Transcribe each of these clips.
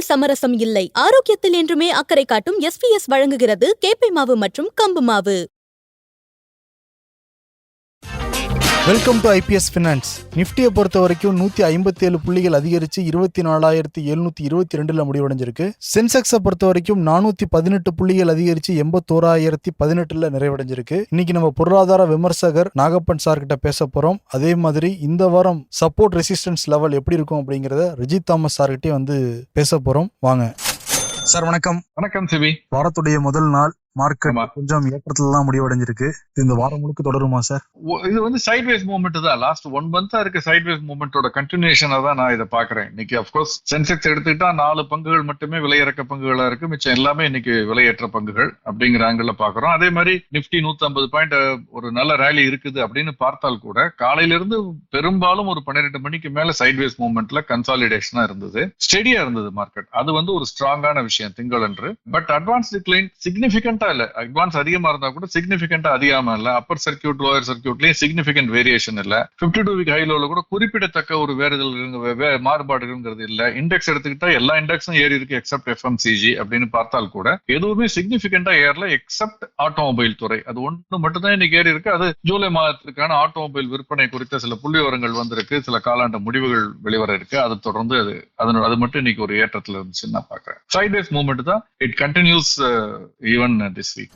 சுவையில் சமரசம் இல்லை. ஆரோக்கியத்தில் என்றுமே அக்கறை காட்டும் எஸ்பிஎஸ் வழங்குகிறது. கேப்பை மாவு மற்றும் கம்பு மாவு. வெல்கம் டு ஐபிஎஸ் ஃபினான்ஸ் நிஃப்டியை பொறுத்த வரைக்கும் நூற்றி ஐம்பத்தி ஏழு புள்ளிகள் அதிகரித்து இருபத்தி நாலாயிரத்தி எழுநூற்றி இருபத்தி ரெண்டில் முடிவடைஞ்சிருக்கு. சென்செக்ஸை பொறுத்த வரைக்கும் நானூற்றி பதினெட்டு புள்ளிகள் அதிகரித்து எண்பத்தோராயிரத்தி பதினெட்டில் நிறைவடைஞ்சிருக்கு. இன்னைக்கு நம்ம பொருளாதார விமர்சகர் நாகப்பன் சார் கிட்ட பேச போகிறோம் அதே மாதிரி இந்த வாரம் சப்போர்ட் ரெசிஸ்டன்ஸ் லெவல் எப்படி இருக்கும் அப்படிங்கிறத ரிஜித் தாமஸ் சார்கிட்டே வந்து பேச போகிறோம் வாங்க. சார் வணக்கம். வணக்கம் சிவி வாரத்துடைய முதல் நாள் மார்க்கெட். கொஞ்சம் ஏற்றத்துல தான் முடிவடைஞ்சிருக்கு இந்த வாரம் முழுக்க தொடருமா சார் இது வந்து சைட்வேஸ் மூவ்மெண்ட் தான். லாஸ்ட் ஒன் மந்தா இருக்க சைட்வேஸ் மூவ்மெண்டோட கண்டினியூஷனா தான் நான் இதை பாக்குறேன் இன்னைக்கு அப்கோர்ஸ் சென்செக்ஸ் எடுத்துக்கிட்டா நாலு பங்குகள் மட்டுமே விலையிறக்க பங்குகளா இருக்கு. மிச்சம் எல்லாமே இன்னைக்கு விலையேற்ற பங்குகள் அப்படிங்கிற ஆங்கிள் பாக்குறோம் அதே மாதிரி நிப்டி 150 பாயிண்ட் ஒரு நல்ல ரேலி இருக்குது அப்படின்னு பார்த்தால் கூட காலையில இருந்து பெரும்பாலும் ஒரு பன்னிரெண்டு மணிக்கு மேல சைட்வேஸ் மூவ்மெண்ட்ல கன்சாலிடேஷனா இருந்தது. ஸ்டெடியா இருந்தது மார்க்கெட் அது வந்து ஒரு ஸ்ட்ராங்கான விஷயம் திங்கள் அன்று. பட் அட்வான்ஸ் டிக்ளைன் சிக்னிபிகண்டா இல்ல. அட்வான்ஸ் அதிகமா இருந்தா கூட சிக்னிபிகண்டா அதிகமா இல்ல. அப்பர் சர்க்கியூட் லோயர் சர்க்கியூட்லயும் சிக்னிபிகண்ட் வேரியேஷன் இல்ல. 52 டூ வீக் ஹைலோல கூட குறிப்பிடத்தக்க ஒரு வேறுதல் இருங்க- மாறுபாடுங்கிறது இல்ல. இண்டெக்ஸ் எடுத்துக்கிட்டா எல்லா இண்டெக்ஸும் ஏறி இருக்கு எக்ஸப்ட் எஃப்எம்சிஜி அப்படின்னு பார்த்தால் கூட எதுவுமே சிக்னிபிகண்டா ஏறல எக்ஸப்ட் ஆட்டோமொபைல் துறை. அது ஒன்று மட்டும்தான் இன்னைக்கு ஏறி இருக்கு. அது ஜூலை மாதத்திற்கான ஆட்டோமொபைல் விற்பனை குறித்த சில புள்ளி விவரங்கள் வந்திருக்கு. சில காலாண்டு முடிவுகள் வெளிவர இருக்கு. அது தொடர்ந்து அது அதனோட அது மட்டும் இன்னைக்கு ஒரு ஏற்றத்துல இருந்துச்சுன்னு நான் பாக்குறேன் சைட்வேஸ் மூவ்மெண்ட் தான். It continues even this week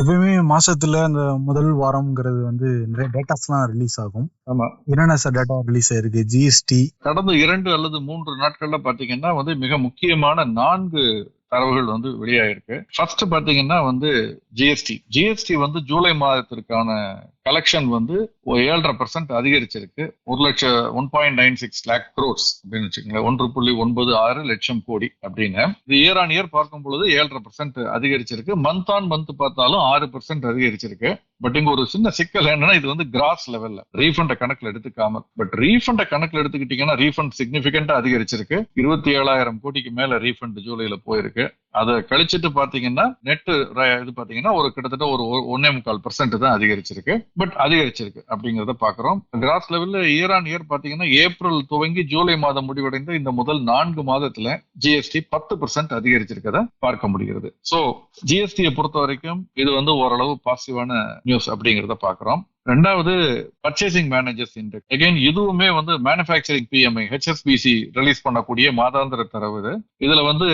எப்பயுமே மாசத்துல அந்த முதல் வாரம்ங்கிறது வந்து நிறைய டேட்டாஸ்லாம் ரிலீஸ் ஆகும். ஆமா. என்னென்ன சார் டேட்டா ரிலீஸ் ஆயிருக்கு? ஜிஎஸ்டி கடந்த இரண்டு அல்லது மூன்று நாட்கள்ல பாத்தீங்கன்னா வந்து மிக முக்கியமான நான்கு தரவுகள் வந்து வெளியாயிருக்கு. ஃபர்ஸ்ட் பாத்தீங்கன்னா வந்து ஜிஎஸ்டி ஜிஎஸ்டி வந்து ஜூலை மாதத்திற்கான கலெக்ஷன் வந்து ஏழரை பர்சன்ட் அதிகரிச்சிருக்கு. ஒரு லட்சம் one point nine six lakh crores அப்படின்னு வச்சுக்கோங்களேன். ஒன்று புள்ளி ஒன்பது ஆறு லட்சம் கோடி அப்படின்னு. இது இயர் ஆன் இயர் பார்க்கும் பொழுது ஏழரை பர்சன்ட் அதிகரிச்சிருக்கு. மந்த் ஆன் மந்த் பார்த்தாலும் ஆறு பர்சன்ட் அதிகரிச்சிருக்கு. பட் இங்க ஒரு சின்ன சிக்கல் என்னன்னா இது வந்து கிராஸ் லெவல்ல ரீஃபண்ட கணக்குல எடுத்துக்காம. பட் ரீஃபண்ட கணக்குல எடுத்துக்கிட்டீங்கன்னா ரீஃபண்ட் சிக்னிபிகண்டா அதிகரிச்சிருக்கு. இருபத்தி ஏழாயிரம் கோடிக்கு மேல ரீஃபண்ட் ஜூலைல போயிருக்கு. அதை கழிச்சிட்டு பாத்தீங்கன்னா நெட் இது பாத்தீங்கன்னா ஒரு கிட்டத்தட்ட ஒரு ஒ- முக்கால் பர்சன்ட் தான் அதிகரிச்சிருக்கு. பட் அதிகரிச்சிருக்கு அப்படிங்கறத பாக்குறோம் கிராஸ் லெவல்ல இயர் ஆன் இயர் பாத்தீங்கன்னா ஏப்ரல் துவங்கி ஜூலை மாதம் முடிவடைந்த இந்த முதல் நான்கு மாதத்துல ஜிஎஸ்டி பத்து பர்சன்ட் அதிகரிச்சிருக்கத பார்க்க முடிகிறது. சோ ஜிஎஸ்டியை பொறுத்த வரைக்கும் இது வந்து ஓரளவு பாசிட்டிவான நியூஸ் அப்படிங்கறத பாக்குறோம் ரெண்டாவது பர்ச்சேசிங் மேனேஜர்ஸ் இண்டெக்ஸ் அகைன் இதுவுமே வந்து மேனுஃபேக்சரிங் பிஎம்ஐ ஹெச்எஸ்பிசி ரிலீஸ் பண்ணக்கூடிய மாதாந்திர தரவு இதுல வந்து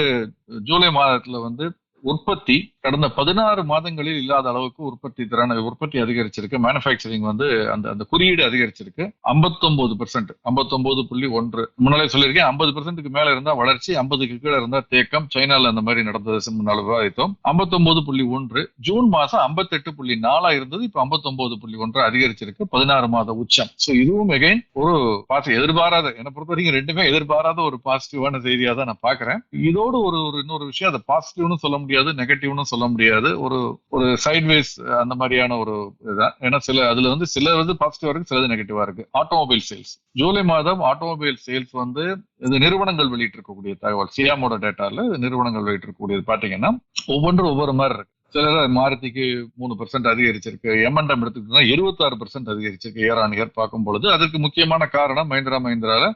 ஜூலை மாதத்துல வந்து உற்பத்தி கடந்த பதினாறு மாதங்களில் இல்லாத அளவுக்கு உற்பத்தி திறன் உற்பத்தி அதிகரிச்சிருக்கு. மேனுஃபேக்சரிங் வந்து அந்த அந்த குறியீடு அதிகரிச்சிருக்கு. 59% பெர்சென்ட் ஐம்பத்தொன்பது புள்ளி ஒன்று. முன்னாலே சொல்லியிருக்கேன் ஐம்பது பெர்சென்ட்டுக்கு மேல இருந்தா வளர்ச்சி ஐம்பதுக்கு கீழே இருந்தா தேக்கம். சைனால அந்த மாதிரி நடந்தது முன்னாள் விவாதித்தோம். ஐம்பத்தொன்பது புள்ளி ஒன்று. ஜூன் மாசம் ஐம்பத்தெட்டு புள்ளி நாலா இருந்தது இப்ப ஐம்பத்தொன்பது புள்ளி ஒன்று அதிகரிச்சிருக்கு பதினாறு மாத உச்சம். ஸோ இதுவும் எகைன் ஒரு பாசிட்டிவ் எதிர்பாராத என்னை பொறுத்த வரைக்கும் ரெண்டுமே எதிர்பாராத ஒரு பாசிட்டிவான செய்தியா தான் நான் பாக்குறேன் இதோடு ஒரு ஒரு இன்னொரு விஷயம் அதை பாசிட்டிவ்னு சொல்ல முடியாது நெகட்டிவ்னு சொல்ல முடியாது. ஒரு ஒரு சைட்வேஸ் அந்த மாதிரியான ஒரு இதுதான். ஏன்னா சில அதுல வந்து சில வந்து பாசிட்டிவா இருக்கு சிலது நெகட்டிவா இருக்கு. ஆட்டோமொபைல் சேல்ஸ் ஜூலை மாதம் ஆட்டோமொபைல் சேல்ஸ் வந்து இது நிறுவனங்கள் வெளியிட்டிருக்கக்கூடிய தகவல். சியாமோட டேட்டால நிறுவனங்கள் நிறுவனங்கள் வெளியிட்டிருக்கக்கூடியது. பாத்தீங்கன்னா ஒவ்வொன்றும் ஒவ்வொரு மாதிரி இருக்கு. சில மாருதிக்கு மூணு பர்சன்ட் அதிகரிச்சிருக்கு. எம்என்டம் எடுத்துக்கிட்டோம்னா இருபத்தாறு பர்சன்ட் அதிகரிச்சிருக்கு இயர் ஆன் இயர் பார்க்கும் பொழுது அதற்கு முக்கியமான காரணம் மஹிந்திரா மஹிந்திரால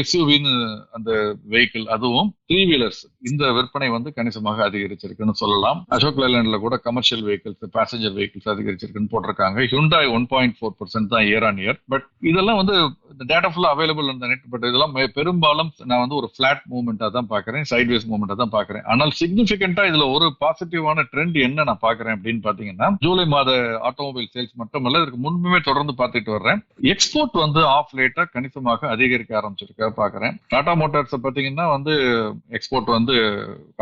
எஸ்யூவின்னு அந்த வெஹிக்கிள் அதுவும் த்ரீ வீலர்ஸ் இந்த விற்பனை வந்து கணிசமாக அதிகரிச்சிருக்குன்னு சொல்லலாம். அசோக் லேலண்ட்ல கூட கமர்ஷியல் வெஹிக்கிள்ஸ் பேசஞ்சர் வெஹிக்கிள்ஸ் அதிகரிச்சிருக்குன்னு போட்டிருக்காங்க. Hyundai one point four percent தான் இயர் ஆன் இயர் பட் இதெல்லாம் வந்து இந்த டேட்டா ஃபுல்லாக அவைலபிள் அந்த நெட் பட் இதெல்லாம் பெரும்பாலும் நான் வந்து ஒரு ஃபிளாட் மூவ்மெண்ட்டாக தான் பார்க்குறேன் சைட்வேஸ் மூவ்மெண்ட்டாக தான் பார்க்குறேன். ஆனால் சிக்னிபிகண்டா இதில் ஒரு பாசிட்டிவான ட்ரெண்ட் என்ன நான் பாக்குறேன் அப்படின்னு பாத்தீங்கன்னா ஜூலை மாத ஆட்டோமொபைல் சேல்ஸ் மட்டுமல்ல இதுக்கு முன்புமே தொடர்ந்து பார்த்துட்டு வர்றேன். எக்ஸ்போர்ட் வந்து ஆஃப் லேட்டா கணிசமாக அதிகரிக்க ஆரம்பிச்சிருக்க பாக்குறேன் டாடா மோட்டார்ஸ் பாத்தீங்கன்னா வந்து எக்ஸ்போர்ட் வந்து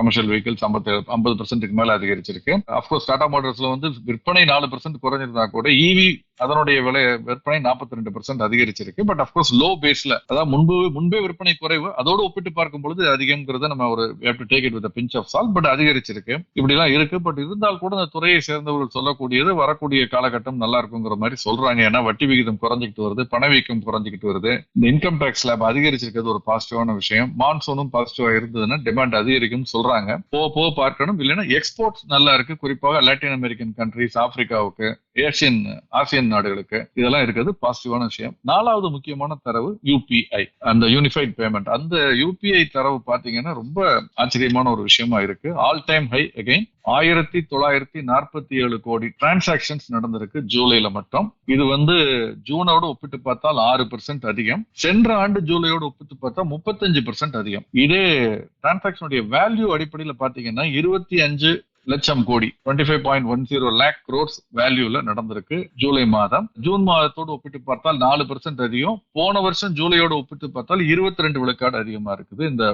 கமர்ஷியல் வெஹிக்கிள்ஸ் ஐம்பத்தி ஐம்பது பர்சன்ட்டுக்கு மேல அதிகரிச்சிருக்கு. அப்கோர்ஸ் டாடா மோட்டார்ஸ்ல வந்து விற்பனை நாலு பர்சன்ட் குறைஞ்சிருந்தா கூட இவி அதனுடைய விலை விற்பனை 42% ரெண்டு பர்சன்ட் அதிகரிச்சிருக்கு பட் அப்கோர்ஸ் லோ பேஸ்ல அதாவது முன்பு முன்பே விற்பனை குறைவு அதோடு ஒப்பிட்டு பார்க்கும் பொழுது அதிகம்ங்கிறத நம்ம ஒரு to take it with pinch of salt but அதிகரிச்சிருக்கு. இப்படி எல்லாம் இருக்கு பட் இருந்தால் கூட அந்த துறையை சேர்ந்தவர்கள் சொல்லக்கூடியது வரக்கூடிய காலகட்டம் நல்லா இருக்குங்கிற மாதிரி சொல்றாங்க. ஏன்னா வட்டி விகிதம் குறைஞ்சிக்கிட்டு வருது பணவீக்கம் குறைஞ்சிக்கிட்டு வருது. இந்த இன்கம் டேக்ஸ் லேப் அதிகரிச்சிருக்கிறது ஒரு பாசிட்டிவான விஷயம். மான்சூனும் பாசிட்டிவா இருந்ததுன்னா டிமாண்ட் அதிகரிக்கும்னு சொல்றாங்க. போக போக பார்க்கணும். இல்லைன்னா எக்ஸ்போர்ட்ஸ் நல்லா இருக்கு. குறிப்பாக லாட்டின் அமெரிக்கன் கண்ட்ரிஸ் ஆப்பிரிக்காவுக்கு ஏசியன் ஆசியன் நாடுகளுக்கு இதெல்லாம் இருக்கிறது பாசிட்டிவான விஷயம். நாலாவது முக்கியமான தரவு யூபிஐ அந்த யூனிஃபைட் பேமெண்ட் அந்த யூபிஐ தரவு பாத்தீங்கன்னா ரொம்ப ஆச்சரியமான ஒரு விஷயமா இருக்கு. ஆல் டைம் ஹை அகைன் ஆயிரத்தி தொள்ளாயிரத்தி நாற்பத்தி ஏழு கோடி டிரான்சாக்சன்ஸ் நடந்திருக்கு ஜூலைல மட்டும். இது வந்து ஜூனோட ஒப்பிட்டு பார்த்தால் ஆறு பெர்சென்ட் அதிகம். சென்ற ஆண்டு ஜூலையோட ஒப்பிட்டு பார்த்தா முப்பத்தஞ்சு பெர்சென்ட் அதிகம். இதே டிரான்சாக்சனுடைய வேல்யூ அடிப்படையில் பாத்தீங்கன்னா இருபத்தி அஞ்சு லட்சம் கோடி. Twenty five point one zero lakh crores வேல்யூல நடந்திருக்கு ஜூலை மாதம். ஜூன் மாதத்தோடு ஒப்பிட்டு பார்த்தால் நாலு பெர்சென்ட் அதிகம். போன வருஷம் ஜூலையோட ஒப்பிட்டு பார்த்தால் இருபத்தி ரெண்டு விழுக்காடு அதிகமா இருக்குது இந்த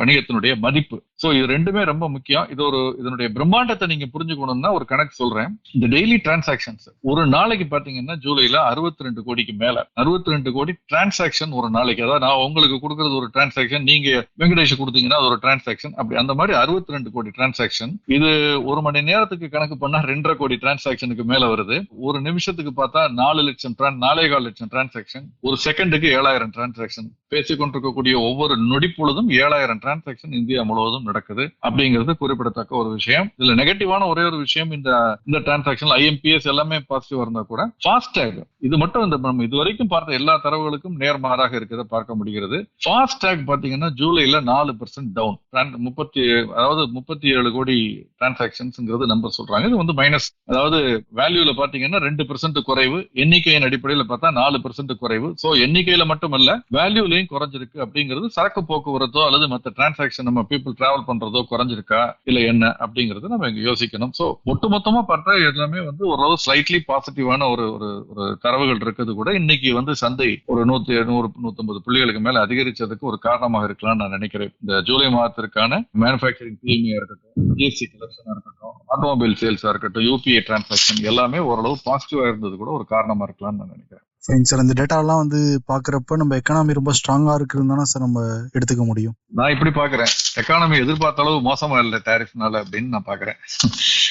வணிகத்தினுடைய மதிப்பு. சோ இது ரெண்டுமே ரொம்ப முக்கியம். இது ஒரு இதனுடைய பிரம்மாண்டத்தை நீங்க புரிஞ்சுக்கணும்னா ஒரு கணக்கு சொல்றேன். இந்த டெய்லி டிரான்சாக்ஷன்ஸ் ஒரு நாளைக்கு பாத்தீங்கன்னா ஜூலைல அறுபத்தி ரெண்டு கோடிக்கு மேல. அறுபத்தி ரெண்டு கோடி டிரான்சாக்ஷன் ஒரு நாளைக்கு. அதாவது நான் உங்களுக்கு கொடுக்கறது ஒரு டிரான்சாக்ஷன் நீங்க வெங்கடேஷ் கொடுத்தீங்கன்னா அது ஒரு டிரான்சாக்ஷன் அப்படி அந்த மாதிரி அறுபத்தி ரெண்டு கோடி டிரான்சாக்ஷன் இது ஒரு மணி நேரத்துக்கு கணக்கு பண்ணா ரெண்டரை கோடி டிரான்சாக்ஷனுக்கு மேல வருது. ஒரு நிமிஷத்துக்கு பார்த்தா நாலு லட்சம் நாலே கால் லட்சம் டிரான்சாக்ஷன் ஒரு செகண்டுக்கு ஏழாயிரம் டிரான்சாக்ஷன் பேசிக்கொண்டிருக்கக்கூடிய ஒவ்வொரு நொடி பொழுதும் ஏழாயிரம் டிரான்சாக்ஷன் இந்தியா முழுவதும் நடக்குது அப்படிங்கிறது குறிப்பிடத்தக்க ஒரு விஷயம். இதுல நெகட்டிவான ஒரே ஒரு விஷயம் இந்த இந்த டிரான்சாக்ஷன் ஐஎம்பிஎஸ் எல்லாமே பாசிட்டிவ் இருந்தா கூட ஃபாஸ்டேக் இது மட்டும் இந்த நம்ம இது வரைக்கும் பார்த்த எல்லா தரவுகளுக்கும் நேர்மாறாக இருக்கிறத பார்க்க முடிகிறது. ஃபாஸ்டேக் பாத்தீங்கன்னா ஜூலைல நாலு பர்சன்ட் டவுன் முப்பத்தி அதாவது முப்பத்தி ஏழு கோடி டிரான்சாக்ஷன்ஸ்ங்கிறது நம்பர் சொல்றாங்க. இது வந்து மைனஸ் அதாவது வேல்யூல பாத்தீங்கன்னா ரெண்டு பெர்சென்ட் குறைவு எண்ணிக்கையின் அடிப்படையில் பார்த்தா நாலு பெர்சென்ட் குறைவு. சோ எண்ணிக்கையில மட்டுமல்ல வேல்யூலையும் குறைஞ்சிருக்கு அப்படிங்கிறது சரக்கு போக்குவரத்தோ அல்லது மற்ற டிரான்சாக்ஷன் நம்ம பீப்புள் டிராவல் பண்றதோ குறைஞ்சிருக்கா இல்ல என்ன அப்படிங்கறது நம்ம இங்க யோசிக்கணும். சோ ஒட்டுமொத்தமா பார்த்தா எல்லாமே வந்து ஓரளவு ஸ்லைட்லி பாசிட்டிவான ஒரு ஒரு ஒரு தரவுகள் இருக்குது கூட. இன்னைக்கு வந்து சந்தை ஒரு நூத்தி நூறு நூத்தம்பது புள்ளிகளுக்கு மேல அதிகரிச்சதுக்கு ஒரு காரணமாக இருக்கலாம்னு நான் நினைக்கிறேன். இந்த ஜூலை மாதத்திற்கான மேனுபேக்சரிங் தீமையா இருக்கட்டும் ஜிஎஸ்டி இருக்கட்டும் ஆட்டோமொபைல் சேல்ஸா இருக்கட்டும் யூபிஐ டிரான்சாக்ஷன் எல்லாமே ஓரளவு பாசிட்டிவா இருந்தது கூட ஒரு காரணமா இருக்கலாம்னு நான் நினைக்கிறேன். ஃபைன் சார் இந்த டேட்டாலாம் வந்து பாக்குறப்ப நம்ம எக்கனாமி ரொம்ப ஸ்ட்ராங்கா இருக்குன்னு தானே சார் நம்ம எடுத்துக்க முடியும். நான் இப்படி பாக்குறேன் எக்கானமி எதிர்பார்த்த அளவு மோசமா இல்ல டேரிஃப்னால அப்படின்னு நான் பாக்குறேன்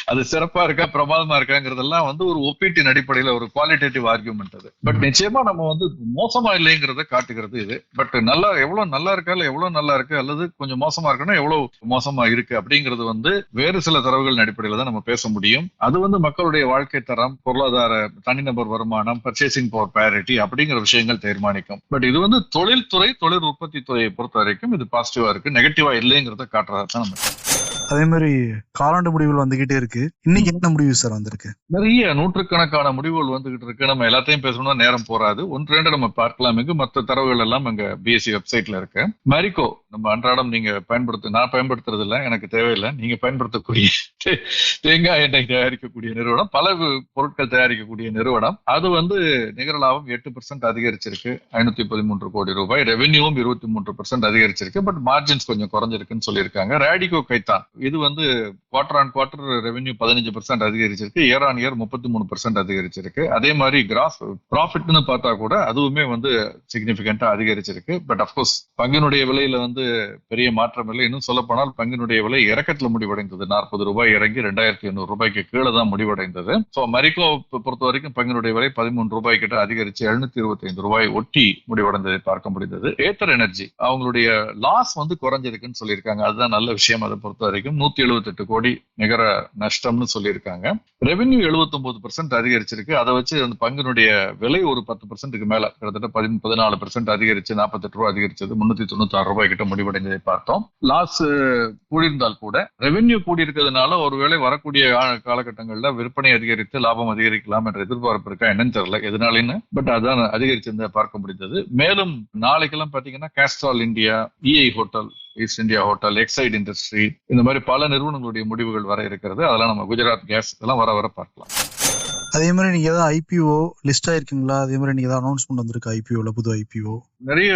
அது சிறப்பா இருக்கா பிரமாதமா இருக்காங்கிறதெல்லாம் வந்து ஒரு ஒப்பீட்டின் அடிப்படையில ஒரு குவாலிட்டேட்டிவ் ஆர்குமெண்ட் அது. பட் நிச்சயமா நம்ம வந்து மோசமா இல்லைங்கிறத காட்டுகிறது இது. பட் நல்லா எவ்வளவு நல்லா இருக்கா இல்ல எவ்வளவு நல்லா இருக்கு அல்லது கொஞ்சம் மோசமா இருக்குன்னா எவ்வளவு மோசமா இருக்கு அப்படிங்கிறது வந்து வேறு சில தரவுகளின் அடிப்படையில தான் நம்ம பேச முடியும். அது வந்து மக்களுடைய வாழ்க்கை தரம் பொருளாதார தனிநபர் வருமானம் பர்ச்சேசிங் பவர் ப்ரையாரிட்டி அப்படிங்கிற விஷயங்கள் தீர்மானிக்கும். பட் இது வந்து தொழில்துறை தொழில் உற்பத்தி துறையை பொறுத்த வரைக்கும் இது பாசிட்டிவா இருக்கு. நெகட்டிவா இல்லைங்கிறத காட்டுறதா தான் நம்ம அதே மாதிரி காலாண்டு முடிவுகள் வந்துகிட்டே இருக்கு. இன்னைக்கு என்ன முடிவு சார் வந்திருக்கு? நிறைய நூற்றுக்கணக்கான முடிவுகள் வந்துகிட்டு இருக்கு நம்ம எல்லாத்தையும் பேசணும்னா நேரம் போறாது. ஒன்று ரெண்டு நம்ம பார்க்கலாம். இங்கு மற்ற தரவுகள் எல்லாம் அங்க பிஎஸ்சி வெப்சைட்ல இருக்கு. மரிக்கோ நம்ம அன்றாடம் நீங்க பயன்படுத்து நான் பயன்படுத்துறது இல்ல எனக்கு தேவையில்லை. நீங்க பயன்படுத்தக்கூடிய தேங்காய் எண்ணெய் தயாரிக்கக்கூடிய நிறுவனம் பல பொருட்கள் தயாரிக்கக்கூடிய நிறுவனம். அது வந்து நிகர லாபம் எட்டு பர்சன்ட் அதிகரிச்சிருக்கு. ஐநூத்தி பதிமூன்று கோடி ரூபாய். ரெவென்யூவும் இருபத்தி மூன்று பர்சன்ட் அதிகரிச்சிருக்கு. பட் மார்ஜின்ஸ் கொஞ்சம் குறைஞ்சிருக்குன்னு சொல்லியிருக்காங்க. ரேடிகோ கைத்தான் இது வந்து குவார்டர் ஆன் குவார்டர் ரெவென்யூ பதினஞ்சு பர்சன்ட் அதிகரிச்சிருக்கு. இயர் ஆன் இயர் முப்பத்தி மூணு பர்சன்ட் அதிகரிச்சிருக்கு. அதே மாதிரி கிராஸ் ப்ராஃபிட்னு பார்த்தா கூட அதுவுமே வந்து சிக்னிபிகண்டா அதிகரிச்சிருக்கு. பட் அப்கோர்ஸ் பங்கினுடைய விலையில வந்து பெரிய மாற்றம் இல்லை. இன்னும் சொல்ல போனால் பங்கினுடைய விலை இறக்கத்துல முடிவடைந்தது. நாற்பது ரூபாய் இறங்கி ரெண்டாயிரத்தி எண்ணூறு ரூபாய்க்கு கீழே தான் முடிவடைந்தது. ஸோ மரிக்கோ பொறுத்த வரைக்கும் பங்கினுடைய விலை பதிமூணு ரூபாய் கிட்ட அதிகரிச்சு எழுநூத்தி இருபத்தி ஐந்து ரூபாய் ஒட்டி முடிவடைந்ததை பார்க்க முடிந்தது. ஏத்தர் எனர்ஜி அவங்களுடைய லாஸ் வந்து குறைஞ்சிருக்குன்னு சொல்லியிருக்காங்க. அதுதான் நல்ல விஷயம். அதை பொறுத்த வரைக்கும் நூத்தி எழுபத்தெட்டு கோடி நிகர நஷ்டம்னு சொல்லியிருக்காங்க. ரெவென்யூ 79% பர்சன்ட் அதிகரிச்சிருக்கு. அதை வச்சு அந்த பங்கினுடைய விலை ஒரு பத்து பர்சன்ட்டுக்கு மேல. கிட்டத்தட்ட பதி பதினாலு பர்சன்ட் அதிகரிச்சு நாற்பத்தெட்டு ரூபாய் அதிகரிச்சது. முன்னூத்தி தொண்ணூத்தி ஆறு ரூபாய் கிட்ட முடிவடைந்ததை பார்த்தோம். லாஸ் கூடியிருந்தால் கூட ரெவென்யூ கூடியிருக்கிறதுனால ஒருவேளை வரக்கூடிய காலகட்டங்களில் காலகட்டங்கள்ல விற்பனை அதிகரித்து லாபம் அதிகரிக்கலாம் என்ற எதிர்பார்ப்பு இருக்கா என்னன்னு தெரியல. எதனாலன்னு? பட் அதான் அதிகரிச்சிருந்த பார்க்க முடிந்தது. மேலும் நாளைக்கெல்லாம் பாத்தீங்கன்னா Castrol India EI hotel East India hotel Exide industry இந்த மாதிரி பல நிறுவனங்களுடைய முடிவுகள் வர இருக்கிறது. அதெல்லாம் நம்ம குஜராத் கேஸ் இதெல்லாம் வர வர பார்க்கலாம். அதே மாதிரி நீங்க ஏதாவது ஐபிஓ லிஸ்ட் ஆயிருக்கீங்களா அதே மாதிரி நீங்க ஏதாவது அனௌன்ஸ்மெண்ட் வந்திருக்கு ஐபிஓல புது ஐபிஓ நிறைய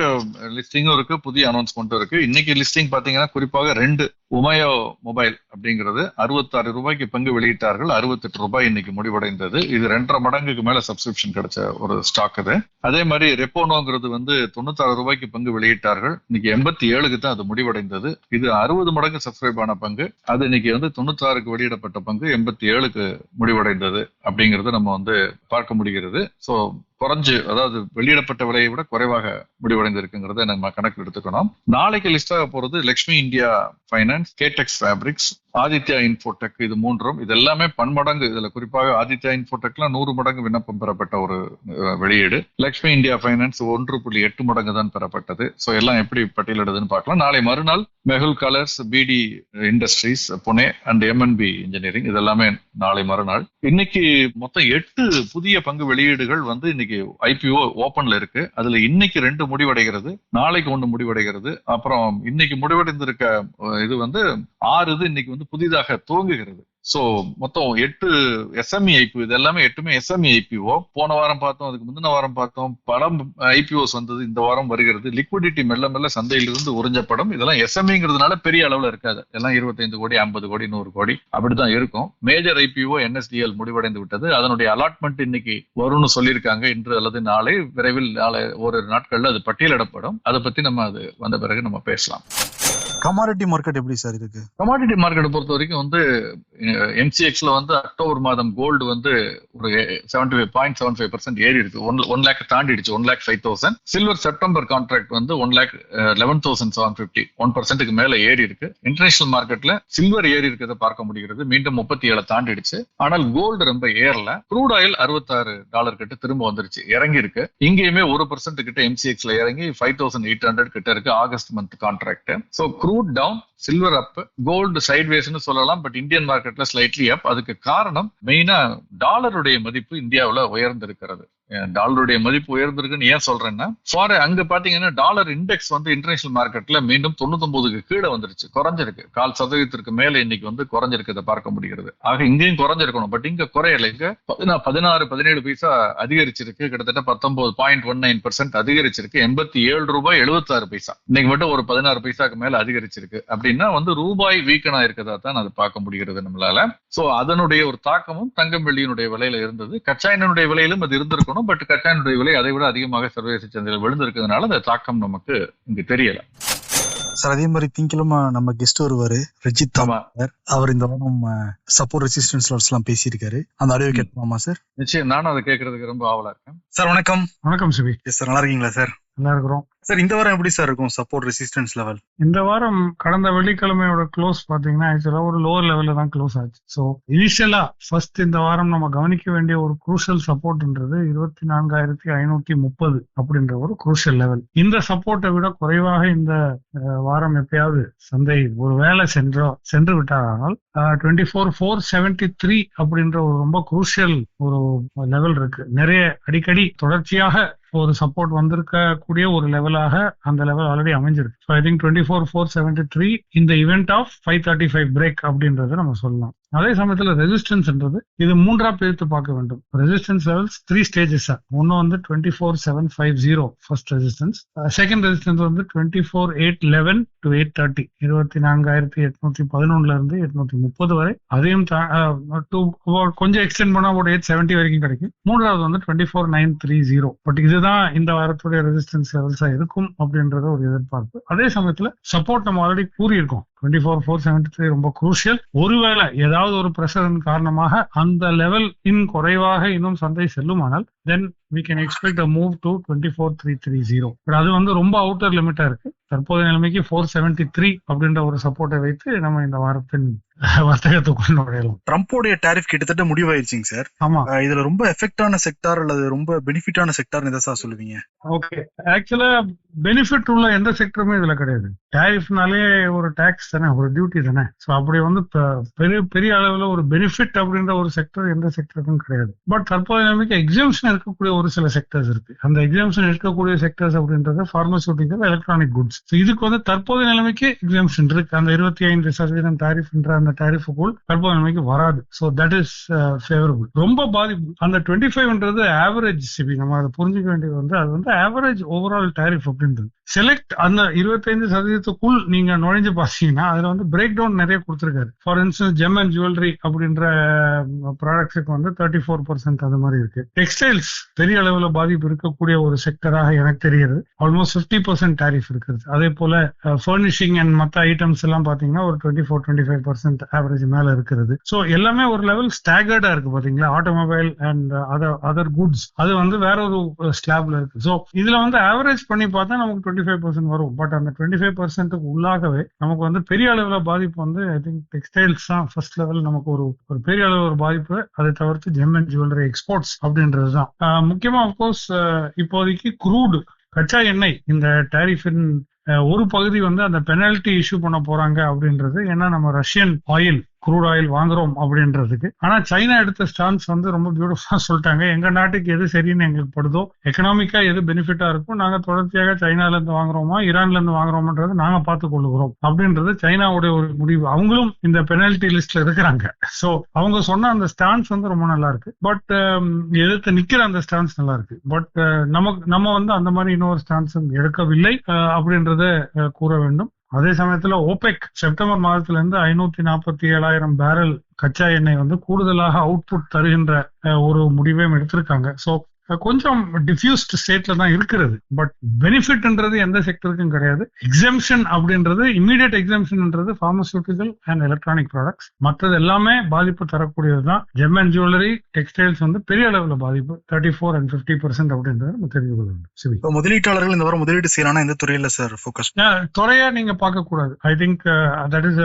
லிஸ்டிங்கும் இருக்கு புதிய அனௌன்ஸ்மெண்ட்டும் இருக்கு. இன்னைக்கு லிஸ்டிங் பாத்தீங்கன்னா குறிப்பாக ரெண்டு உமயோ மொபைல் அப்படிங்கிறது அறுபத்தாறு ரூபாய்க்கு பங்கு வெளியிட்டார்கள். அறுபத்தெட்டு ரூபாய் இன்னைக்கு முடிவடைந்தது. இது ரெண்டரை மடங்குக்கு மேல சப்ஸ்கிரிப்ஷன் கிடைச்ச ஒரு ஸ்டாக் இது. அதே மாதிரி ரெப்போனோங்கிறது வந்து தொண்ணூத்தாறு ரூபாய்க்கு பங்கு வெளியிட்டார்கள். இன்னைக்கு எண்பத்தி ஏழுக்கு தான் அது முடிவடைந்தது. இது அறுபது மடங்கு சப்ஸ்கிரைப் ஆன பங்கு. அது இன்னைக்கு வந்து தொண்ணூத்தாறுக்கு வெளியிடப்பட்ட பங்கு எண்பத்தி ஏழுக்கு முடிவடைந்தது அப்படிங்கிறது நம்ம வந்து பார்க்க முடிகிறது. சோ குறைஞ்சு அதாவது வெளியிடப்பட்ட விலையை விட குறைவாக முடிவடைந்திருக்குங்கிறத நம்ம கணக்கு எடுத்துக்கணும். நாளைக்கு லிஸ்ட் ஆக போறது Lakshmi India finance Katex fabrics Aditya Infotech இது மூன்றும். இது எல்லாமே பன்மடங்கு இதுல குறிப்பாக ஆதித்யா இன்ஃபோடெக்லாம் நூறு மடங்கு விண்ணப்பம் பெறப்பட்ட ஒரு வெளியீடு. லக்ஷ்மி இந்தியா ஃபைனான்ஸ் ஒன்று புள்ளி எட்டு மடங்கு தான் பெறப்பட்டது. ஸோ எல்லாம் எப்படி பட்டியலிடுதுன்னு பார்க்கலாம். நாளை மறுநாள் Mehul colours BD industries Pune and MNB engineering இதெல்லாமே நாளை மறுநாள். இன்னைக்கு மொத்தம் எட்டு புதிய பங்கு வெளியீடுகள் வந்து இன்னைக்கு ஐபிஓ ஓபன்ல இருக்கு. அதுல இன்னைக்கு ரெண்டு முடிவடைகிறது. நாளைக்கு ஒன்று முடிவடைகிறது. அப்புறம் இன்னைக்கு முடிவடைந்திருக்க இது வந்து ஆறு இது இன்னைக்கு வந்து புதிதாக துவங்குகிறது. ஸோ மொத்தம் எட்டு எஸ்எம்இ ஐபிஓ இது எல்லாமே எட்டுமே எஸ்எம்இ ஐபிஓ போன வாரம் பார்த்தோம் அதுக்கு முந்தின வாரம் பார்த்தோம். படம் ஐபிஓஸ் வந்தது இந்த வாரம் வருகிறது. லிக்விடிட்டி மெல்ல மெல்ல சந்தையிலிருந்து உறிஞ்சப்படும் இதெல்லாம் எஸ்எம்இங்கிறதுனால பெரிய அளவில் இருக்காது. எல்லாம் இருபத்தைந்து கோடி ஐம்பது கோடி நூறு கோடி. அப்படிதான் இருக்கும். மேஜர் ஐபிஓ என்எஸ்டிஎல் முடிவடைந்து விட்டது. அதனுடைய அலாட்மெண்ட் இன்னைக்கு வரும்னு சொல்லியிருக்காங்க. இன்று அல்லது நாளை விரைவில் நாளை ஒரு நாட்கள்ல அது பட்டியலிடப்படும். அதை பத்தி நம்ம அது வந்த பிறகு நம்ம பேசலாம். கமாடிட்டி மார்க்கெட் எப்படி சார் இருக்கு? கமாடிட்டி மார்க்கெட்டை பொறுத்த வரைக்கும் வந்து எம்சிஎக்ஸ்ல வந்து அக்டோபர் மாதம் கோல்டு வந்து ஒரு seventy five point seven five percent ஏறி இருக்கு one one lakh தாண்டிடுச்சு. One lakh five thousand silver September contract வந்து one lakh eleven thousand seven fifty one பர்சன்ட்டுக்கு மேல ஏறி இருக்கு இன்டர்நேஷனல் மார்க்கெட்ல சில்வர் ஏறி இருக்கிறத பார்க்க முடிகிறது. மீண்டும் முப்பத்தி ஏழு தாண்டிடுச்சு. ஆனால் கோல்டு ரொம்ப ஏறல. க்ரூட் ஆயில் அறுபத்தாறு டாலர் கிட்ட திரும்ப வந்துருச்சு. இறங்கி இருக்கு இங்கேயுமே ஒரு பர்சன்ட் கிட்ட எம்சிஎக்ஸ்ல இறங்கி ஃபைவ் தௌசண்ட் எயிட் ஹண்ட்ரட் கிட்ட இருக்கு August month contract so crude down silver up gold சைட்வேஸ்னு சொல்லலாம் பட் இந்தியன் மார்க்கெட்ல ஸ்லைட்லி அப் அதுக்கு காரணம் மெயினா டாலருடைய மதிப்பு இந்தியாவில் உயர்ந்திருக்கிறது. டாலருடைய மதிப்பு உயர்ந்திருக்குன்னு ஏன் சொல்றேன்னா ஃபார் அங்க பாத்தீங்கன்னா டாலர் இண்டெக்ஸ் வந்து இன்டர்நேஷனல் மார்க்கெட்ல மீண்டும் தொண்ணூத்தொன்பதுக்கு கீழே வந்துருச்சு. குறைஞ்சிருக்கு. கால் சதவீதத்திற்கு மேல இன்னைக்கு வந்து குறைஞ்சிருக்கிறத பார்க்க முடிகிறது. ஆக இங்கேயும் குறைஞ்சிருக்கணும். பட் இங்க குறையல. இங்க பதினாறு பதினேழு பைசா அதிகரிச்சிருக்கு. கிட்டத்தட்ட பத்தொன்பது பாயிண்ட் ஒன் நைன் பர்சன்ட் அதிகரிச்சிருக்கு. எண்பத்தி ஏழு ரூபாய் எழுபத்தாறு பைசா. இன்னைக்கு மட்டும் ஒரு பதினாறு பைசாக்கு மேல அதிகரிச்சிருக்கு. அப்படின்னா வந்து ரூபாய் வீக்கனா இருக்கதா தான் அது பார்க்க முடிகிறது நம்மளால. சோ அதனுடைய ஒரு தாக்கமும் தங்கம் வெள்ளியினுடைய விலையில இருந்தது. கச்சா விலையிலும் அது இருந்திருக்கும் இருந்திருக்கணும் பட் கச்சா எண்ணெயுடைய விலை அதை விட அதிகமாக சர்வதேச சந்தையில் விழுந்திருக்கிறதுனால அந்த தாக்கம் நமக்கு இங்க தெரியல. சார் அதே மாதிரி திங்கிழமை நம்ம கெஸ்ட் வருவாரு ரஜித் அவர் இந்த வாரம் சப்போர்ட் ரெசிஸ்டன்ஸ் லெவல்ஸ் எல்லாம் பேசியிருக்காரு. அந்த ஆடியோ. கேட்கலாமா சார் நிச்சயம். நானும் அதை கேட்கறதுக்கு ரொம்ப ஆவலா இருக்கேன். சார் வணக்கம். வணக்கம் சிபி. எஸ் சார் நல்லா இருக்கீங்களா சார் நல்லா இருக்கிறோம். சார் இந்த வாரம் எப்படி சார் இருக்கும் சப்போர்ட் ரெசிஸ்டன்ஸ் லெவல் இந்த வாரம் கடந்த வெள்ளிக்கிழமையோட க்ளோஸ் பாத்தீங்கன்னா ஆக்சுவலா ஒரு லோவர் லெவல்ல தான் க்ளோஸ் ஆச்சு. ஸோ இனிஷியலா ஃபர்ஸ்ட் இந்த வாரம் நம்ம கவனிக்க வேண்டிய ஒரு குரூஷியல் சப்போர்ட்ன்றது இருபத்தி நான்காயிரத்தி ஐநூத்தி முப்பது அப்படின்ற ஒரு குரூஷியல் லெவல் இந்த சப்போர்ட்டை விட குறைவாக இந்த வாரம் எப்பயாவது சந்தை ஒரு வேலை சென்றோ சென்று விட்டால் twenty four four seventy three அப்படின்ற ஒரு ரொம்ப குரூஷியல் ஒரு லெவல் இருக்கு. நிறைய அடிக்கடி தொடர்ச்சியாக ஒரு சப்போர்ட் வந்திருக்க கூடிய ஒரு லெவல் லெவலாக அந்த லெவல் ஆல்ரெடி அமைஞ்சிருக்கு. So I think twenty four four seventy three இந்த event of five thirty five break அப்படின்றத நம்ம சொல்லலாம். அதே சமயத்துல ரெசிஸ்டன்ஸ்ன்றது இது மூன்றா பிரித்து பார்க்க வேண்டும். ரெசிஸ்டன்ஸ் லெவல்ஸ் த்ரீ ஸ்டேஜஸ் ஒன்னு வந்து twenty four seven five zero first resistance second resistance வந்து twenty four eight eleven to eight thirty இருபத்தி நான்காயிரத்தி எட்நூத்தி பதினொன்னுல இருந்து எட்நூத்தி முப்பது வரை. அதையும் uh, கொஞ்சம் எக்ஸ்டென்ட் பண்ணா ஒரு எயிட் செவன்ட்டி வரைக்கும் கிடைக்கும். மூன்றாவது வந்து twenty four nine three zero but இதுதான் இந்த வாரத்துடைய ரெசிஸ்டன்ஸ் லெவல்ஸா இருக்கும் அப்படின்றத ஒரு எதிர்பார்ப்பு. அதே சமயத்துல சப்போர்ட் நம்ம already கூறியிருக்கோம். Twenty four four seventy three ரொம்ப குரூஷியல் ஒருவேளை ஏதாவது ஒரு பிரஷரின் காரணமாக அந்த லெவல் இன் குறைவாக இன்னும் சந்தை செல்லுமானால் then we can expect a move to twenty four three three zero but அது வந்து ரொம்ப அவுட்டர் லிமிட்டா இருக்கு. தற்போதைய நிலைமைக்கு ஃபோர் செவன்டி த்ரீ அப்படின்ற ஒரு சப்போர்ட்டை வைத்து நம்ம இந்த வாரத்தின் வர்த்தகத்துக்குள் நுழையலாம் ட்ரம்ப்போடைய டாரிஃப் கிட்டத்தட்ட முடிவாயிருச்சுங்க சார். ஆமா. இதுல ரொம்ப எஃபெக்டான செக்டார் அல்லது ரொம்ப பெனிஃபிட்டான செக்டார் எதை சார் சொல்லுவீங்க? ஓகே ஆக்சுவலா பெனிஃபிட் உள்ள எந்த செக்டருமே இதுல கிடையாது. டேரிஃப்னாலே ஒரு டாக்ஸ் தானே ஒரு டியூட்டி தானே. ஸோ அப்படி வந்து பெரிய பெரிய அளவுல ஒரு பெனிஃபிட் அப்படின்ற ஒரு செக்டர் எந்த செக்டருக்கும் கிடையாது. பட் தற்போதைய நிலைமைக்கு எக்ஸாம்ஷன் இருக்கக்கூடிய ஒரு சில செக்டர்ஸ் இருக்கு. அந்த எக்ஸாம்ஷன் எடுக்கக்கூடிய செக்டர்ஸ் அப்படின்றது பார்மசூட்டிக்கல் எலக்ட்ரானிக் குட்ஸ் இதுக்கு வந்து தற்போதைய நிலைமைக்கு எக்ஸாம்ஷன் இருக்கு. அந்த இருபத்தி ஐந்து சதவீதம் டாரிஃப்ன்ற அந்த டாரிஃபுக்குள் தற்போதைய நிலைமைக்கு வராது. ஸோ தட் இஸ் ஃபேவரபிள் ரொம்ப பாதிப்பு. அந்த டுவெண்ட்டி ஃபைவ்ன்றது ஆவரேஜ் சிபி நம்ம அதை புரிஞ்சுக்க வேண்டியது வந்து அது வந்து ஆவரேஜ் ஓவரால் டாரிஃப் அப்படின்றது. செலக்ட் அந்த இருபத்தைந்து சதவீதத்துக்குள் நீங்க நுழைஞ்சு பார்த்தீங்கன்னா அதுல வந்து பிரேக் டவுன் நிறைய கொடுத்துருக்காரு. For instance gem and jewellery அப்படின்ற uh, ப்ராடக்ட்ஸுக்கு வந்து தேர்ட்டி ஃபோர் பர்சன்ட் அது மாதிரி இருக்கு. டெக்ஸ்டைல்ஸ் பெரிய பெரிய அளவுல பாதிப்பு இருக்கக்கூடிய ஒரு செக்டராக எனக்கு தெரியுது. ஆல்மோஸ்ட் பிப்டி பர்சன்ட் டேரிஃப் இருக்கிறது. அதே போல ஃபர்னிஷிங் அண்ட் மற்ற ஐட்டம்ஸ் எல்லாம் பாத்தீங்கன்னா ஒரு twenty four twenty five percent average மேல இருக்கிறது. ஸோ எல்லாமே ஒரு லெவல் ஸ்டாகர்டா இருக்கு பாத்தீங்களா? Automobile and other other goods அது வந்து வேற ஒரு ஸ்லாப்ல இருக்கு. ஸோ இதுல வந்து ஆவரேஜ் பண்ணி பார்த்தா நமக்கு டுவெண்ட்டி ஃபைவ் பர்சன்ட் வரும். பட் அந்த டுவெண்ட்டி ஃபைவ் பர்சன்ட்டுக்கு உள்ளாகவே நமக்கு வந்து பெரிய அளவுல பாதிப்பு வந்து ஐ திங்க் டெக்ஸ்டைல்ஸ் தான் ஃபர்ஸ்ட் லெவல் நமக்கு ஒரு ஒரு பெரிய அளவு ஒரு பாதிப்பு. அதை தவிர்த்து ஜெம் அண்ட் ஜுவல்லரி எக்ஸ்போர்ட்ஸ் அப்படின்றது தான் முக்கியமா அப்கோர்ஸ் இப்போதைக்கு குரூடு கச்சா எண்ணெய் இந்த டேரிஃபின் ஒரு பகுதி வந்து அந்த பெனால்டி இஷ்யூ பண்ண போறாங்க அப்படின்றது. ஏன்னா நம்ம ரஷ்யன் ஆயில் குரூட் ஆயில் வாங்குறோம் அப்படின்றதுக்கு. ஆனா சைனா எடுத்த ஸ்டான்ஸ் வந்து ரொம்ப பியூட்டிஃபுல்லா சொல்லிட்டாங்க. எங்க நாட்டுக்கு எது சரின்னு எங்களுக்கு படுதோ எக்கனாமிக்கா எது பெனிஃபிட்டா இருக்கும் நாங்க தொடர்ச்சியாக சைனால இருந்து வாங்குறோமா ஈரான்ல இருந்து வாங்குறோம்ன்றது நாங்க பார்த்து கொள்ளுகிறோம் அப்படின்றது சைனாவுடைய ஒரு முடிவு. அவங்களும் இந்த பெனால்டி லிஸ்ட்ல இருக்கிறாங்க. சோ அவங்க சொன்ன அந்த ஸ்டான்ஸ் வந்து ரொம்ப நல்லா இருக்கு. பட் um, எதிர்த்து நிக்கிற அந்த ஸ்டான்ஸ் நல்லா இருக்கு. பட் uh, நமக்கு நம்ம வந்து அந்த மாதிரி இன்னொரு ஸ்டான்ஸ் எடுக்கவில்லை uh, அப்படின்றத uh, கூற வேண்டும். அதே சமயத்துல ஓபெக் செப்டம்பர் மாதத்துல இருந்து ஐநூத்தி நாற்பத்தி ஏழாயிரம் பேரல் கச்சா எண்ணெய் வந்து கூடுதலாக அவுட்புட் தருகின்ற ஒரு முடிவையும் எடுத்திருக்காங்க. சோ கொஞ்சம் டிஃப்யூஸ்ட் ஸ்டேட்ல தான் இருக்கிறது. பட் பெனிஃபிட்ன்றது எந்த செக்டருக்கும் கிடையாது. எக்ஸம்ஷன் அப்படின்றது இமீடியட் எக்ஸம்ஷன்ன்றது பார்மசூட்டிக்கல் அண்ட் எலக்ட்ரானிக் ப்ராடக்ட்ஸ் மற்றது எல்லாமே பாதிப்பு தரக்கூடியது தான். ஜெம் அண்ட் ஜுவல்லரி டெக்ஸ்டைல்ஸ் வந்து பெரிய அளவுல பாதிப்பு. Thirty four and fifty percent அப்படின்றத நம்ம தெரிந்து கொள்ள வேண்டும். முதலீட்டாளர்கள் இந்த வாரம் முதலீடு செய்யலாம்னா எந்த துறையில சார் ஃபோக்கஸ் துறையா நீங்க பார்க்க கூடாது ஐ திங்க் தட் இஸ்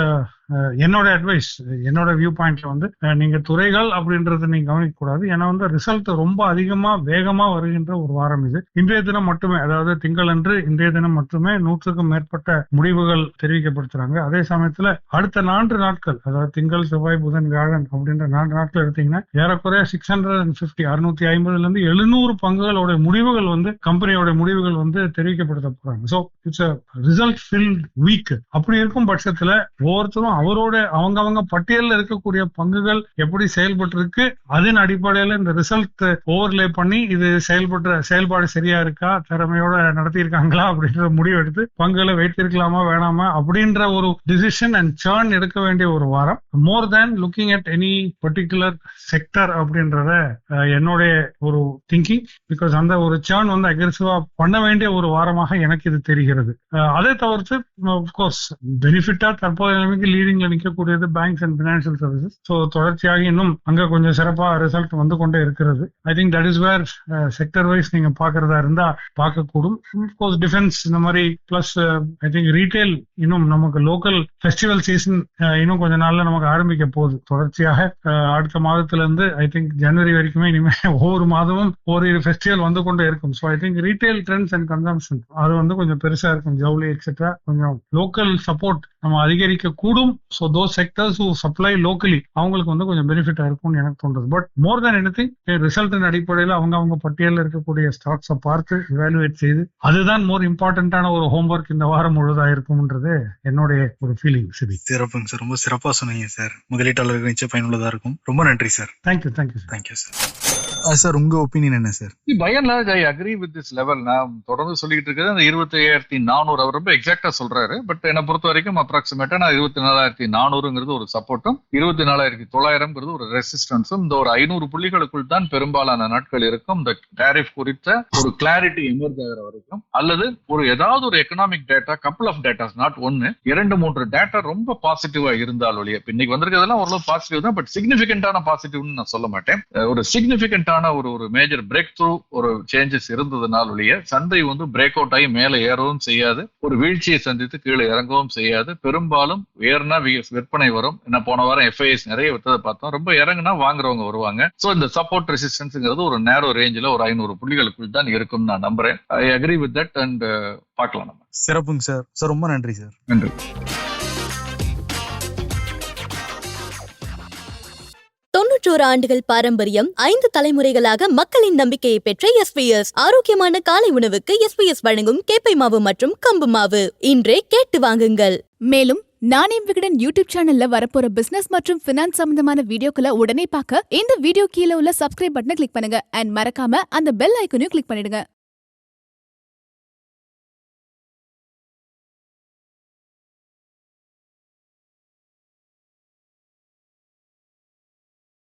என்னோட அட்வைஸ் என்னோட வியூ பாயிண்ட்ல வந்து நீங்க துறைகள் அப்படின்றத நீங்க கவனிக்க கூடாது ஏன்னா வந்து ரிசல்ட் ரொம்ப அதிகமா வேகமா வருகின்ற ஒரு வாரம் இது. இன்றைய தினம் மட்டுமே அதாவது திங்களன்று இன்றைய தினம் மட்டுமே நூற்றுக்கும் மேற்பட்ட முடிவுகள் தெரிவிக்கப்படுத்துறாங்க. அதே சமயத்துல அடுத்த நான்கு நாட்கள் அதாவது திங்கள் செவ்வாய் புதன் வியாழன் அப்படின்ற நான்கு நாட்கள் எடுத்தீங்கன்னா ஏறக்குறைய சிக்ஸ் ஹண்ட்ரட் அண்ட் பிப்டி அறுநூத்தி ஐம்பதுல இருந்து எழுநூறு பங்குகளோட முடிவுகள் வந்து கம்பெனியோட முடிவுகள் வந்து தெரிவிக்கப்படுத்த போறாங்க. So it's result filled week அப்படி இருக்கும் பட்சத்துல ஒவ்வொருத்தரும் அவரோட அவங்க அவங்க பட்டியலில் இருக்கக்கூடிய பங்குகள் எப்படி செயல்பட்டு இருக்கு அதன் அடிப்படையில் இந்த ரிசல்ட் ஓவர்லே பண்ணி இது செயல்பட்டு செயல்பாடு சரியா இருக்கா திறமையோட நடத்தியிருக்காங்களா அப்படின்ற முடிவு எடுத்து பங்குகளை வைத்திருக்கலாமா வேணாமா அப்படின்ற ஒரு டிசிஷன் அண்ட் சேர்ன் எடுக்க வேண்டிய ஒரு வாரம். More than looking at any particular sector அப்படின்றத என்னுடைய ஒரு திங்கிங் பிகாஸ் அந்த ஒரு சேர்ன் வந்து அக்ரெசிவா பண்ண வேண்டிய ஒரு வாரமாக எனக்கு இது தெரிகிறது. அதை தவிர்த்து கோர்ஸ் பெனிஃபிட்டா தற்போதைய நிலைமைக்கு லீடிங்ல நிற்கக்கூடியது banks and financial services so தொடர்ச்சியாக இன்னும் அங்க கொஞ்சம் சிறப்பா ரிசல்ட் வந்து கொண்டே இருக்கிறது. I think that is where sector wise நீங்க பாக்குறதா இருந்தா பார்க்கக்கூடும் கோர்ஸ் டிஃபென்ஸ் இந்த மாதிரி பிளஸ் ஐ திங்க் ரீட்டைல் இன்னும் நமக்கு லோக்கல் ஃபெஸ்டிவல் சீசன் இன்னும் கொஞ்ச நாள்ல நமக்கு ஆரம்பிக்க போகுது. தொடர்ச்சியாக uh, அடுத்த மாதத்துல இருந்து ஐ திங்க் ஜனவரி வரைக்குமே இனிமே ஒவ்வொரு மாதமும் ஒரு ஃபெஸ்டிவல் வந்து கொண்டே இருக்கும். So I think retail trends and consumption அது வந்து கொஞ்சம் பெருசா இருக்கும். ஜவுளி எக்ஸெட்ரா கொஞ்சம் லோக்கல் சப்போர்ட் நம்ம அதிகரிக்க கூடும் so those sectors supply locally அவங்களுக்கு வந்து கொஞ்சம் பெனிஃபிட்டா இருக்கும்னு எனக்கு தோன்றது. But more than any thing ரிசல்ட்டின் அடிப்படையில் அவங்க அவங்க பட்டியலில் இருக்கக்கூடிய ஸ்டாக்ஸை பார்த்து இவாலுவேட் செய்து அதுதான் மோர் இம்பார்ட்டன்டான ஒரு ஹோம்ஒர்க் இந்த வாரம் முழுதா இருக்கும்ன்றது என்னுடைய ஒரு ஃபீலிங் சிபி. சிறப்புங்க சார். ரொம்ப சிறப்பா சொன்னீங்க சார். முதலீட்டாளர்கள் நிச்சயம் பயனுள்ளதா இருக்கும். ரொம்ப நன்றி sir. Thank you thank you sir thank you sir sir உங்க ஒப்பீனியன் என்ன sir? By I agree with this level நான் தொடர்ந்து சொல்லிட்டு இருக்கிறது அந்த இருபத்தி ஐயாயிரத்தி நானூறு அவர் ரொம்ப எக்ஸாக்டா சொல்றாரு. பட் என்னை பொறுத்த வரைக்கும் அப்ராக்சிமேட்டா நான் இருபத்தி நாலாயிரத்தி நானூறுங்கிறது ஒரு சப்போர்ட்டும் இருபத்தி நாலாயிரத்தி தொள்ளாயிரம்ங்கிறது ஒரு ரெசிஸ்டன்ஸும் இந்த ஒரு ஐநூறு புள்ளிகளுக்குள் தான் பெரும்பாலான நாட்கள் இருக்கும். இந்த டேரிஃப் குறித்த ஒரு கிளாரிட்டி எமர்ஜ் ஆகிற வரைக்கும். அல்லது ஒரு ஏதாவது ஒரு economic data couple of datas not ஒன்னு இரண்டு மூன்று டேட்டா ரொம்ப பாசிட்டிவா இருந்தால் ஒழிய இன்னைக்கு வந்திருக்கிறதெல்லாம் ஓரளவு பாசிட்டிவ் தான் பட் சிக்னிபிகண்டான பாசிட்டிவ்னு நான் சொல்ல மாட்டேன். ஒரு சிக்னிபிகண்ட் சிக்னிபிகண்டான ஒரு ஒரு மேஜர் பிரேக் த்ரூ ஒரு சேஞ்சஸ் இருந்ததுனால் ஒழிய சந்தை வந்து பிரேக் அவுட் ஆகி மேலே ஏறவும் செய்யாது. ஒரு வீழ்ச்சியை சந்தித்து கீழே இறங்கவும் செய்யாது. பெரும்பாலும் ஏறினா விற்பனை வரும். என்ன போன வாரம் எஃப்ஐஎஸ் நிறைய வித்ததை பார்த்தோம். ரொம்ப இறங்குனா வாங்குறவங்க வருவாங்க. சோ இந்த சப்போர்ட் ரெசிஸ்டன்ஸ்ங்கிறது ஒரு நேரோ ரேஞ்சில் ஒரு ஐநூறு புள்ளிகளுக்குள் தான் இருக்கும் நான் நம்புறேன். I agree with that and பார்க்கலாம் நம்ம. சிறப்புங்க சார். சார் ரொம்ப நன்றி சார். நன்றி. தொன்னூற்றோரு ஆண்டுகள் பாரம்பரியம் ஐந்து தலைமுறைகளாக மக்களின் நம்பிக்கையை பெற்ற எஸ்பிஎஸ் ஆரோக்கியமான காலை உணவுக்கு எஸ்பிஎஸ் வழங்கும் கேப்பை மாவு மற்றும் கம்பு மாவு. இன்றே கேட்டு வாங்குங்கள். மேலும் நானே விகடன் யூடியூப் சேனல்ல வரப்போற பிசினஸ் மற்றும் பினான்ஸ் சம்பந்தமான வீடியோக்களை உடனே பார்க்க இந்த வீடியோ கீழே உள்ள சப்ஸ்கிரைப் பட்டனை கிளிக் பண்ணுங்க. அண்ட் மறக்காம அந்த பெல் ஐக்கனையும் கிளிக் பண்ணிடுங்க.